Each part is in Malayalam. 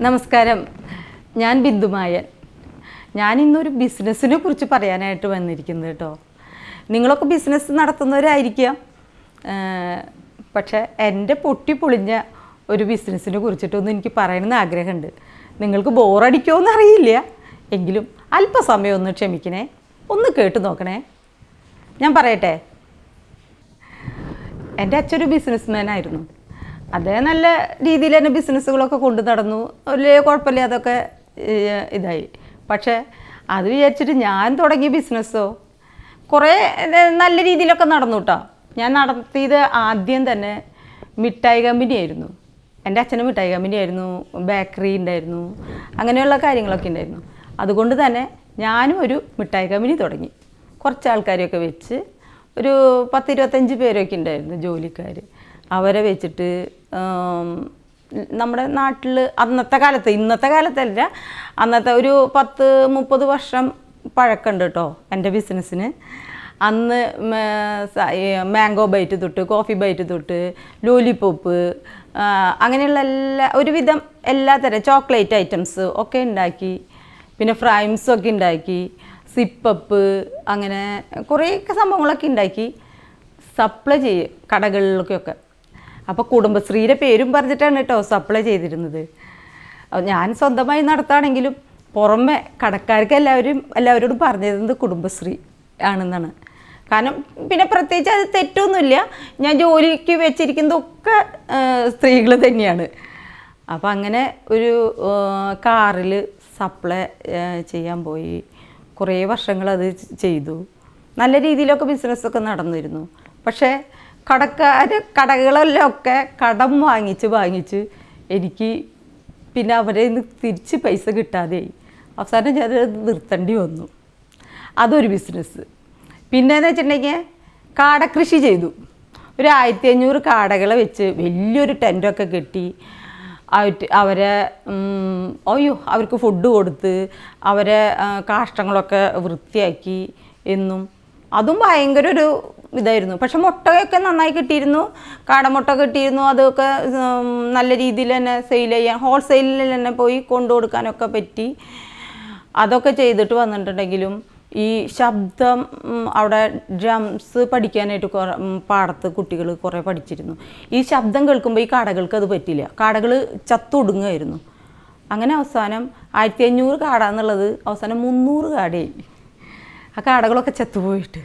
നമസ്കാരം. ഞാൻ ബിന്ദുമായൻ ഞാൻ ഇന്നൊരു ബിസിനസ്സിനെ കുറിച്ച് പറയാനായിട്ട് വന്നിരിക്കുന്നത് കേട്ടോ. നിങ്ങളൊക്കെ ബിസിനസ് നടത്തുന്നവരായിരിക്കാം. പക്ഷേ എന്റെ പൊട്ടി പൊളിഞ്ഞ ഒരു ബിസിനസ്സിനെ കുറിച്ചിട്ടൊന്നും എനിക്ക് പറയണമെന്ന് ആഗ്രഹമുണ്ട്. നിങ്ങൾക്ക് ബോറടിക്കുമോയെന്ന് അറിയില്ല എങ്കിലും അല്പസമയം ഒന്ന് ക്ഷമിക്കണേ. ഒന്ന് കേട്ട് നോക്കണേ. ഞാൻ പറയട്ടെ. എന്റെ അച്ഛൻ ഒരു അദ്ദേഹം നല്ല രീതിയിൽ തന്നെ ബിസിനസ്സുകളൊക്കെ കൊണ്ടു നടന്നു. വലിയ കുഴപ്പമില്ല അതൊക്കെ ഇതായി. പക്ഷേ അത് വിചാരിച്ചിട്ട് ഞാൻ തുടങ്ങിയ ബിസിനസ്സോ കുറേ നല്ല രീതിയിലൊക്കെ നടന്നു കേട്ടോ ഞാൻ നടത്തിയത് ആദ്യം തന്നെ മിഠായി കമ്പനി ആയിരുന്നു. എന്റെ അച്ഛനും മിഠായി കമ്പനി ആയിരുന്നു ബേക്കറി ഉണ്ടായിരുന്നു അങ്ങനെയുള്ള കാര്യങ്ങളൊക്കെ ഉണ്ടായിരുന്നു. അതുകൊണ്ട് തന്നെ ഞാനും ഒരു മിഠായി കമ്പനി തുടങ്ങി. കുറച്ച് ആൾക്കാരെയൊക്കെ വെച്ച് ഒരു പത്തിരുപത്തഞ്ച് പേരൊക്കെ ഉണ്ടായിരുന്നു ജോലിക്കാർ അവരെ വെച്ചിട്ട് നമ്മുടെ നാട്ടിൽ അന്നത്തെ കാലത്ത് ഇന്നത്തെ കാലത്തല്ല അന്നത്തെ ഒരു പത്ത് മുപ്പത് വർഷം പഴക്കമുണ്ട് കേട്ടോ എന്റെ ബിസിനസ്സിന്. അന്ന് മാംഗോ ബൈറ്റ് തൊട്ട് കോഫി ബൈറ്റ് തൊട്ട് ലോലിപോപ്പ് അങ്ങനെയുള്ള എല്ലാ ഒരുവിധം എല്ലാ തരം ചോക്ലേറ്റ് ഐറ്റംസ് ഒക്കെ ഉണ്ടാക്കി പിന്നെ ഫ്രൈംസ് ഒക്കെ ഉണ്ടാക്കി സിപ്പപ്പ് അങ്ങനെ കുറേയൊക്കെ സംഭവങ്ങളൊക്കെ ഉണ്ടാക്കി സപ്ലൈ ചെയ്യും കടകളിലേക്കൊക്കെ അപ്പോൾ കുടുംബശ്രീയുടെ പേരും പറഞ്ഞിട്ടാണ് കേട്ടോ സപ്ലൈ ചെയ്തിരുന്നത്. ഞാൻ സ്വന്തമായി നടത്താണെങ്കിലും പുറമെ കടക്കാർക്ക് എല്ലാവരും എല്ലാവരോടും പറഞ്ഞിരുന്നത് കുടുംബശ്രീ ആണെന്നാണ്. കാരണം പിന്നെ പ്രത്യേകിച്ച് അത് തെറ്റൊന്നുമില്ല. ഞാൻ ജോലിക്ക് വെച്ചിരിക്കുന്നതൊക്കെ സ്ത്രീകൾ തന്നെയാണ്. അപ്പോൾ അങ്ങനെ ഒരു കാറിൽ സപ്ലൈ ചെയ്യാൻ പോയി. കുറേ വർഷങ്ങൾ അത് ചെയ്തു. നല്ല രീതിയിലൊക്കെ ബിസിനസ്സൊക്കെ നടന്നിരുന്നു. പക്ഷേ കടക്കാർ കടകളിലൊക്കെ കടം വാങ്ങിച്ച് വാങ്ങിച്ച് എനിക്ക് പിന്നെ അവരെ തിരിച്ച് പൈസ കിട്ടാതെയായി അവസാനം ഞാൻ നിർത്തേണ്ടി വന്നു. അതൊരു ബിസിനസ് പിന്നെയെന്ന് വെച്ചിട്ടുണ്ടെങ്കിൽ കാടകൃഷി ചെയ്തു. ഒരു ആയിരത്തി അഞ്ഞൂറ് കാടകളെ വെച്ച് വലിയൊരു ടെന്റൊക്കെ കെട്ടി അവരെ അയ്യോ അവർക്ക് ഫുഡ് കൊടുത്ത് അവരെ കാഷ്ടങ്ങളൊക്കെ വൃത്തിയാക്കി എന്നും അതും ഭയങ്കര ഒരു ഇതായിരുന്നു. പക്ഷെ മുട്ടയൊക്കെ നന്നായി കിട്ടിയിരുന്നു. കാടമുട്ട കിട്ടിയിരുന്നു. അതൊക്കെ നല്ല രീതിയിൽ തന്നെ സെയിൽ ചെയ്യാൻ ഹോൾസെയിലിൽ തന്നെ പോയി കൊണ്ടു കൊടുക്കാനൊക്കെ പറ്റി. അതൊക്കെ ചെയ്തിട്ട് വന്നിട്ടുണ്ടെങ്കിലും ഈ ശബ്ദം അവിടെ ഡ്രംസ് പഠിക്കാനായിട്ട് കുറേ പാടത്ത് കുട്ടികൾ കുറേ പഠിച്ചിരുന്നു. ഈ ശബ്ദം കേൾക്കുമ്പോൾ ഈ കാടകൾക്ക് അത് പറ്റില്ല. കാടകൾ ചത്തൊടുങ്ങുമായിരുന്നു അങ്ങനെ അവസാനം ആയിരത്തി അഞ്ഞൂറ് കാട എന്നുള്ളത് അവസാനം മുന്നൂറ് കാടയായി ആ കാടകളൊക്കെ ചത്തുപോയിട്ട്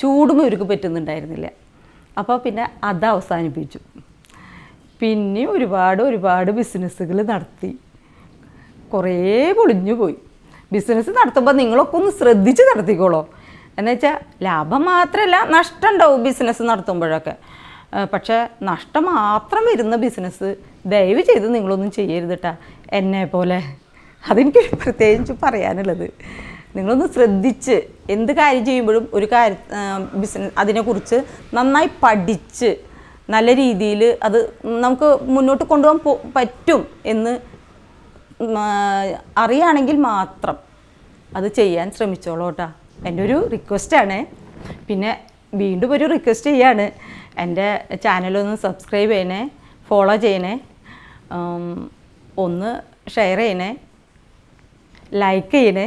ചൂടും ഇവർക്ക് പറ്റുന്നുണ്ടായിരുന്നില്ല. അപ്പോൾ പിന്നെ അത് അവസാനിപ്പിച്ചു. പിന്നെ ഒരുപാട് ഒരുപാട് ബിസിനസ്സുകൾ നടത്തി. കുറേ പൊളിഞ്ഞു പോയി. ബിസിനസ് നടത്തുമ്പോൾ നിങ്ങളൊക്കെ ഒന്ന് ശ്രദ്ധിച്ച് നടത്തിക്കോളോ. എന്നുവെച്ചാൽ ലാഭം മാത്രമല്ല നഷ്ടം ഉണ്ടാവും ബിസിനസ് നടത്തുമ്പോഴൊക്കെ പക്ഷേ നഷ്ടം മാത്രം വരുന്ന ബിസിനസ് ദയവ് ചെയ്ത് നിങ്ങളൊന്നും ചെയ്യരുത് കേട്ടാ എന്നെ പോലെ. അതെനിക്ക് പ്രത്യേകിച്ച് പറയാനുള്ളത്. നിങ്ങളൊന്ന് ശ്രദ്ധിച്ച് എന്ത് കാര്യം ചെയ്യുമ്പോഴും ഒരു കാര്യ ബിസിനസ് അതിനെക്കുറിച്ച് നന്നായി പഠിച്ച് നല്ല രീതിയിൽ അത് നമുക്ക് മുന്നോട്ട് കൊണ്ടുപോകാൻ പറ്റും എന്ന് അറിയാണെങ്കിൽ മാത്രം അത് ചെയ്യാൻ ശ്രമിച്ചോളൂ കേട്ടോ. എന്റെ ഒരു റിക്വസ്റ്റാണ് പിന്നെ വീണ്ടും ഒരു റിക്വസ്റ്റ് ചെയ്യാണ്. എന്റെ ചാനലൊന്ന് സബ്സ്ക്രൈബ് ചെയ്യണേ ഫോളോ ചെയ്യണേ ഒന്ന് ഷെയർ ചെയ്യണേ ലൈക്ക് ചെയ്യണേ.